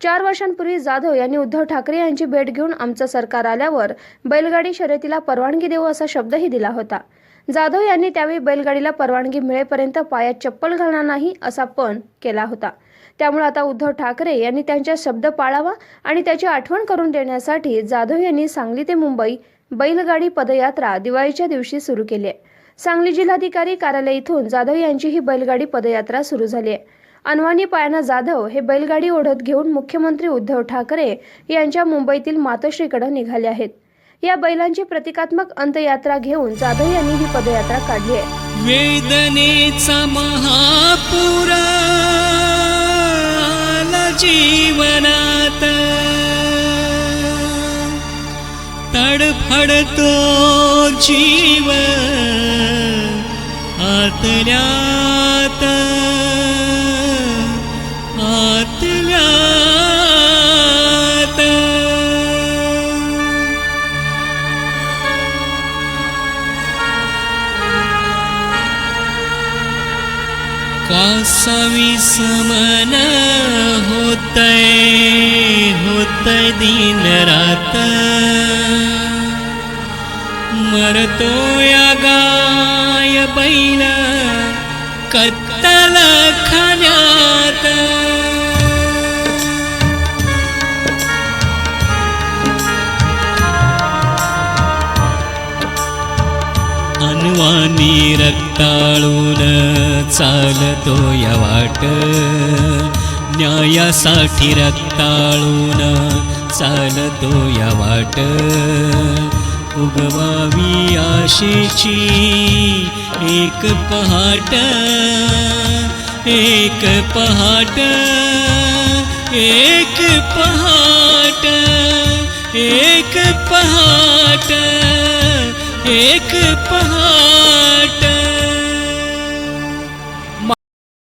चार वर्षांपूर्वी जाधव यांनी उद्धव ठाकरे यांची भेट घेऊन आमचं सरकार आल्यावर बैलगाडी शर्यतीला परवानगी देऊ असा शब्दही दिला होता. जाधव यांनी त्यावेळी बैलगाडीला परवानगी मिळेपर्यंत पायात चप्पल घालणार नाही असा पण केला होता. त्यामुळे आता उद्धव ठाकरे यांनी त्यांचा शब्द पाळावा आणि त्याची आठवण करून देण्यासाठी जाधव यांनी सांगली ते मुंबई बैलगाडी पदयात्रा दिवाळीच्या दिवशी सुरू केली आहे. सांगली जिल्हाधिकारी कार्यालय इथून जाधव यांची ही बैलगाडी पदयात्रा सुरू झाली आहे. अनवानी पायानं जाधव हे बैलगाडी ओढत घेऊन मुख्यमंत्री उद्धव ठाकरे यांच्या मुंबईतील मातोश्रीकडे निघाले आहेत. या बैलांची प्रतिकात्मक अंत्ययात्रा घेऊन जाधव यांनी ही पदयात्रा काढली आहे. वेदनेचा महापुरा जीवनात तडफडतो जीव आतल्या कासावी समन होतय होतय दिन रात। मरतो या गाय खाण्यात अनवानी रक्ताळून चालतो या वाट. न्यायासाठी रक्ताळून चालतो या वाट. उगवावी आशेची एक पहाट एक पहाट एक पहाट एक पहाट एक पहाट.